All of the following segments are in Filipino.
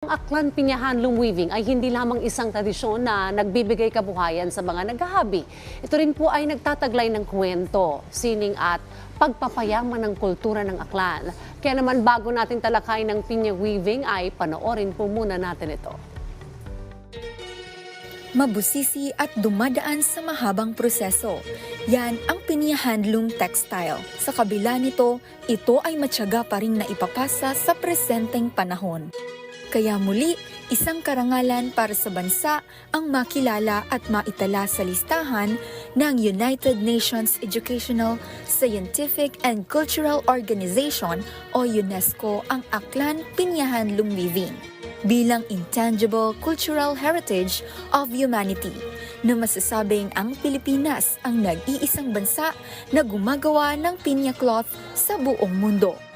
Ang Aklan Piña Handloom Weaving ay hindi lamang isang tradisyon na nagbibigay kabuhayan sa mga naghahabi. Ito rin po ay nagtataglay ng kwento, sining at pagpapayaman ng kultura ng Aklan. Kaya naman bago natin talakay ng Piña Weaving ay panoorin po muna natin ito. mabusisi at dumadaan sa mahabang proseso. Yan ang Pinya Handloom Textile. Sa kabila nito, ito ay matyaga pa rin na ipapasa sa presenteng panahon. Kaya muli, isang karangalan para sa bansa ang makilala at maitala sa listahan ng United Nations Educational, Scientific and Cultural Organization o UNESCO ang Aklan Pinya Handloom Weaving bilang intangible cultural heritage of humanity na masasabing ang Pilipinas ang nag-iisang bansa na gumagawa ng pinya cloth sa buong mundo.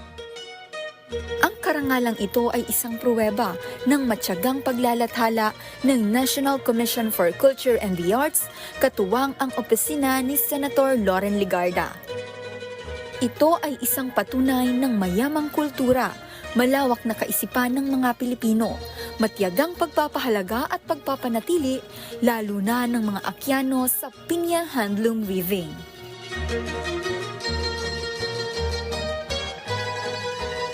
Ang karangalang ito ay isang pruweba ng matyagang paglalathala ng National Commission for Culture and the Arts katuwang ang opisina ni Senator Loren Ligarda. Ito ay isang patunay ng mayamang kultura, malawak na kaisipan ng mga Pilipino, matiyagang pagpapahalaga at pagpapanatili, lalo na ng mga Akyano sa Pinya Handloom Weaving.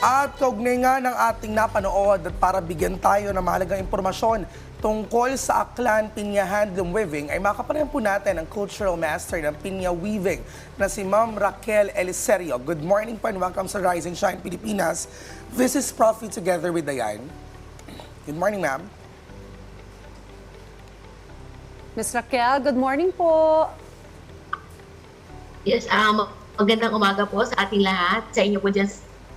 At kaugnay nga ng ating napanood at para bigyan tayo ng mahalagang impormasyon tungkol sa Aklan Pinya Handloom Weaving ay makaparehan po natin ang cultural master ng Pinya Weaving na si Ma'am Raquel Eliserio. Good morning po and welcome sa Rising Shine Pilipinas. This is Profit Together with Dayan. Good morning, ma'am. Ms. Raquel, good morning po. Yes, um, magandang umaga po sa ating lahat. Sa inyo po dyan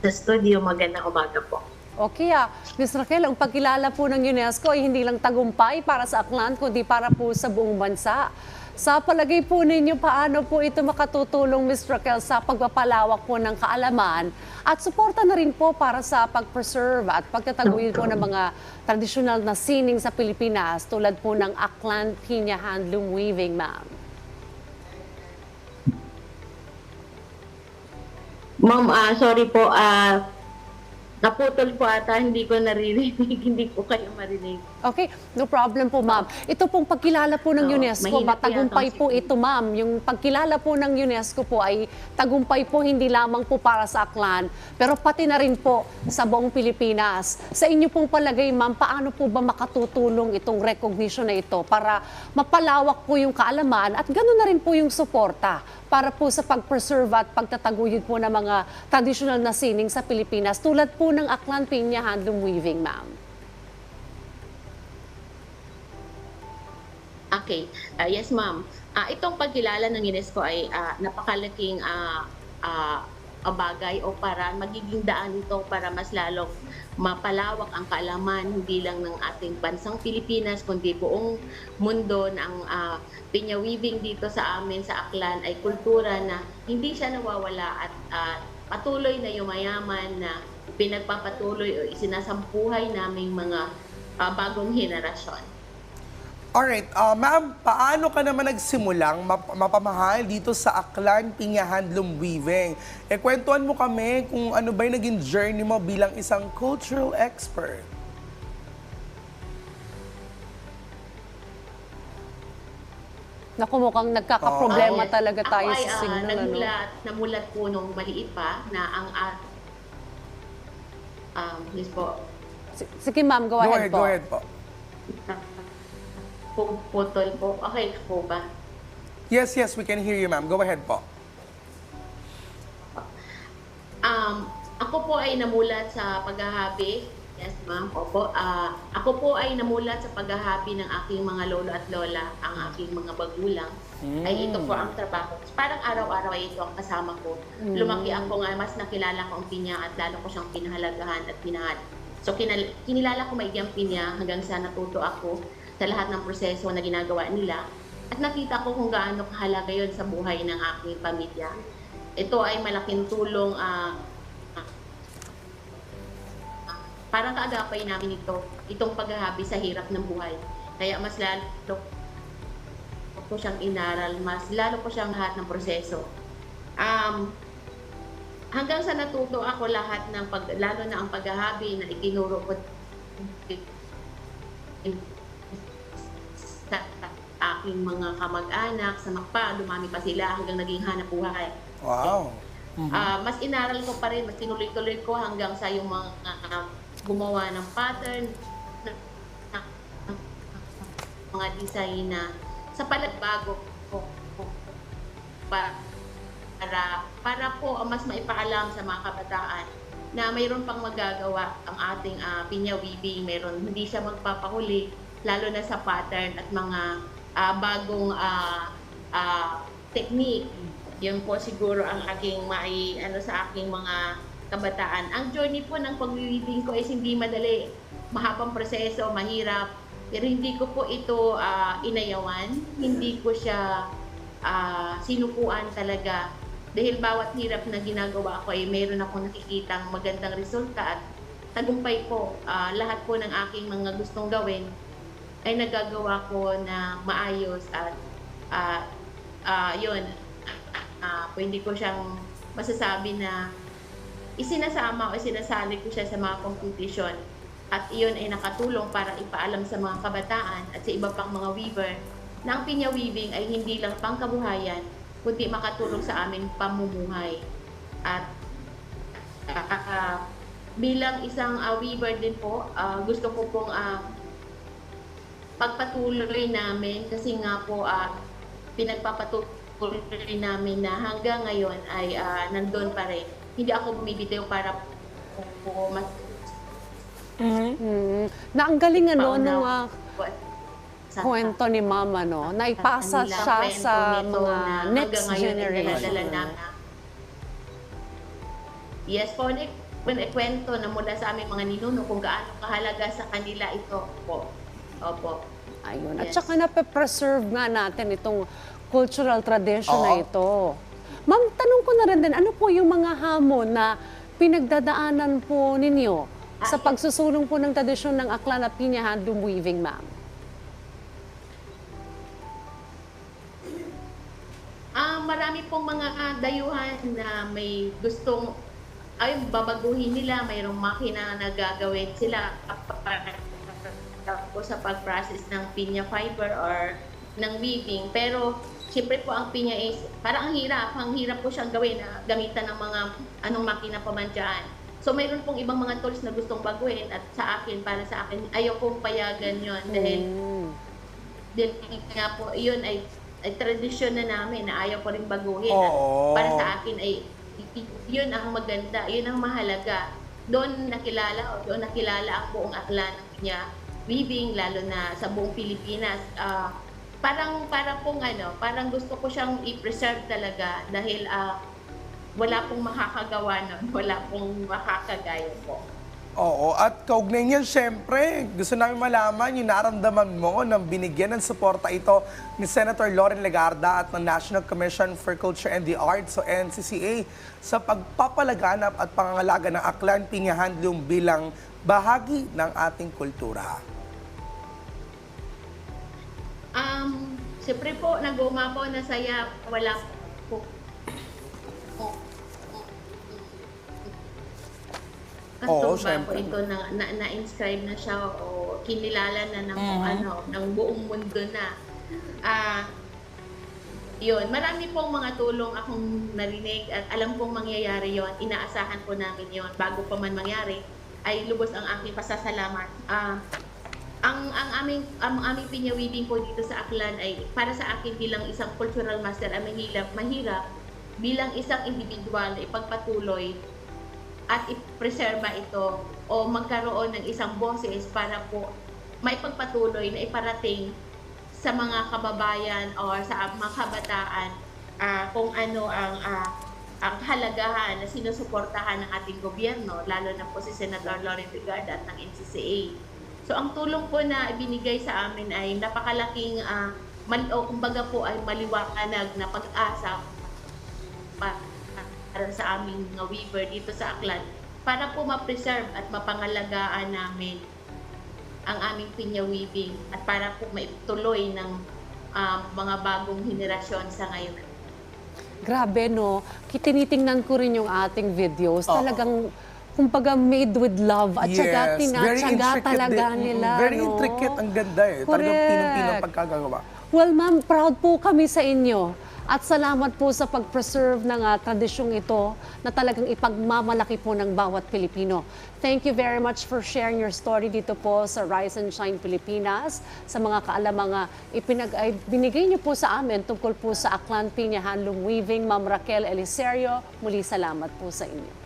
sa studio, magandang umaga po. Okay ah, Ms. Raquel, ang pagkilala po ng UNESCO ay hindi lang tagumpay para sa Aklan, kundi para po sa buong bansa. Sa palagay po ninyo, paano po ito makatutulong, Ms. Raquel, sa pagpapalawak po ng kaalaman at suporta na rin po para sa pag-preserve at pagtataguyod po ng mga tradisyonal na sining sa Pilipinas tulad po ng Aklan Piña Handloom Weaving, ma'am? Ma'am, ah, sorry po, ah, naputol po ata, hindi ko naririnig, hindi ko kayo marinig. Okay, no problem po ma'am. Ito pong pagkilala po ng Oo, UNESCO, mahina ba po tagumpay yata ang po signal. ito ma'am. Yung pagkilala po ng UNESCO po ay tagumpay po hindi lamang po para sa Aklan, pero pati na rin po sa buong Pilipinas. Sa inyo pong palagay ma'am, paano po ba makatutulong itong recognition na ito para mapalawak po yung kaalaman at ganoon na rin po yung suporta para po sa pag-preserve at pagtataguyod po ng mga traditional na sining sa Pilipinas tulad po ng Aklan Piña Handloom Weaving ma'am. Okay, ah, yes ma'am. Ah, itong pagkilala ng UNESCO ay ah, napakalaking ah, ah, bagay o para magiging daan ito para mas lalong mapalawak ang kaalaman hindi lang ng ating bansang Pilipinas kundi buong mundo na ang ah, pinya weaving dito sa amin sa Aklan ay kultura na hindi siya nawawala at ah, patuloy na yumayaman na pinagpapatuloy o isinasampuhay naming mga ah, bagong henerasyon. Alright, uh, ma'am, paano ka naman nagsimulang map- mapamahal dito sa Aklan Pinya Handloom Weaving? E kwentuhan mo kami kung ano ba yung naging journey mo bilang isang cultural expert. Naku, mukhang nagkakaproblema Ah, yes. talaga tayo Ako ay, sa ah, signal. ano? namulat, namulat po nung maliit pa na ang at um, please po, S- Sige ma'am, go, Go ahead ahead, po. go ahead po. Pu- putol po. Okay po ba? Yes, yes, we can hear you, ma'am. Go ahead po. Um, ako po ay namulat sa paghahabi. Yes, ma'am. Opo. Ah, ako po ay namulat sa paghahabi ng aking mga lolo at lola, ang aking mga bagulang. Ay ito po ang trabaho. Parang araw-araw ay ito ang kasama ko. Lumaki ako nga, mas nakilala ko ang pinya at lalo ko siyang pinahalagahan at pinahal. So kinal- kinilala ko maigi ang pinya hanggang sa natuto ako sa lahat ng proseso na ginagawa nila. At nakita ko kung gaano kahalaga yon sa buhay ng aking pamilya. Ito ay malaking tulong ah, parang kaagapay namin ito, itong paghahabi sa hirap ng buhay. Kaya mas lalo ko siyang inaral, mas lalo ko siyang lahat ng proseso. Um, hanggang sa natuto ako lahat ng pag, lalo na ang paghahabi na itinuro ko aking mga kamag-anak, sa MAPA, dumami pa sila hanggang naging hanap buhay. Wow. Ah, mas inaral ko pa rin, mas tinuloy-tuloy ko hanggang sa yung mga ah, gumawa ng pattern, mga design na sa palagbago ko ko- pa- para para po mas maipaalam sa mga kabataan na mayroon pang magagawa ang ating ah, pinya weaving, mayroon hindi siya magpapahuli lalo na sa pattern at mga ah, bagong ah, ah, technique. Yun po siguro ang aking mai ano sa aking mga kabataan. Ang journey po ng pag-weaving ko is hindi madali. Mahabang proseso, mahirap. Pero hindi ko po ito ah, inayawan. Hindi ko siya ah, sinukuan talaga. Dahil bawat hirap na ginagawa ko ay mayroon akong nakikitang magandang resulta at tagumpay po. Ah, lahat po ng aking mga gustong gawin ay nagagawa ko na maayos at ah ah, yun, ah, pwede ko siyang masasabi na isinasama o isinasali ko siya sa mga competition at iyon ay nakatulong para ipaalam sa mga kabataan at sa iba pang mga weaver na ang pinya weaving ay hindi lang pangkabuhayan kundi makatulong sa aming pamumuhay. At ah, ah, ah, bilang isang ah, weaver din po ah, gusto ko pong ah, pagpatuloy namin kasi nga po ah, pinagpapatuloy namin na hanggang ngayon ay ah, nandun pa rin. Hindi ako bumibitaw para po, po mas Mm, na ang galing ano nung ah, sa- kwento ni Mama, no? Naipasa siya sa mga na next generation. namin. Yes po, ni- kwento na mula sa aming mga ninuno kung gaano kahalaga sa kanila ito po. Opo. Ayun. At Yes. saka nape-preserve nga natin itong cultural tradition na Oo. ito. Ma'am, tanong ko na rin din, ano po yung mga hamon na pinagdadaanan po ninyo sa pagsusulong po ng tradisyon ng Aklan at Pinya Handloom Weaving, ma'am? Ah, marami pong mga ah, dayuhan na may gustong ay babaguhin nila, mayroong makina na gagawin sila para po sa pag-process ng pinya fiber or ng weaving. Pero siyempre po ang pinya is parang ang hirap, ang hirap po siyang gawin na gamitan ng mga anong makina pa man dyan. So mayroon pong ibang mga tools na gustong baguhin at sa akin, para sa akin, ayaw kong payagan yon dahil Mm. din nga po, yun ay, ay tradisyon na namin na ayaw ko rin baguhin. At para sa akin ay yun ang maganda, yun ang mahalaga. Doon nakilala o doon nakilala ang buong aklan niya weaving lalo na sa buong Pilipinas. Ah, parang para pong ano, parang gusto ko siyang i-preserve talaga dahil ah, wala pong makakagawa nun, wala pong makakagaya po. Oo, at kaugnay niyan, syempre, gusto namin malaman yung naramdaman mo nang binigyan ng suporta ito ni Senator Lauren Legarda at ng National Commission for Culture and the Arts, o NCCA, sa pagpapalaganap at pangangalaga ng Aklan Pinya Handloom bilang bahagi ng ating kultura. Um, siyempre po, nag-uma po na saya, wala po. po- Oo, Kantong ba po ito na, na, na-inscribe na siya o kinilala na ng ano, ng buong mundo na. Ah, yun, marami pong mga tulong akong narinig at alam kong mangyayari yon Inaasahan po namin yon bago pa man mangyari ay lubos ang aking pasasalamat. Ah, ang ang aming ang aming pinya weaving po dito sa Aklan ay para sa akin bilang isang cultural master ay mahirap mahirap bilang isang individual na ipagpatuloy at i-preserba ito o magkaroon ng isang boses para po maipagpatuloy na iparating sa mga kababayan o sa mga kabataan ah, kung ano ang ah, ang halagahan na sinusuportahan ng ating gobyerno, lalo na po si Senator Lauren Rigarda at ng NCCA. So ang tulong po na ibinigay sa amin ay napakalaking ah, mal o kumbaga po ay maliwanag na pag-asa pa- para sa aming mga weaver dito sa Aklan para po ma-preserve at mapangalagaan namin ang aming pinya weaving at para po maituloy ng ah, mga bagong henerasyon sa ngayon. Grabe, no? Tinitingnan ko rin yung ating videos. Oo. Talagang kumbaga made with love at saka tinatsaga talaga din. nila. Very no? intricate, ang ganda eh. Talagang Correct. pinong-pinong pagkagagawa. Well, ma'am, proud po kami sa inyo. At salamat po sa pag-preserve ng ah, tradisyong ito na talagang ipagmamalaki po ng bawat Pilipino. Thank you very much for sharing your story dito po sa Rise and Shine Pilipinas, sa mga kaalamang ipinag, ay, binigay niyo po sa amin tungkol po sa Aklan Piña Handloom Weaving. Ma'am Raquel Eliserio, muli salamat po sa inyo.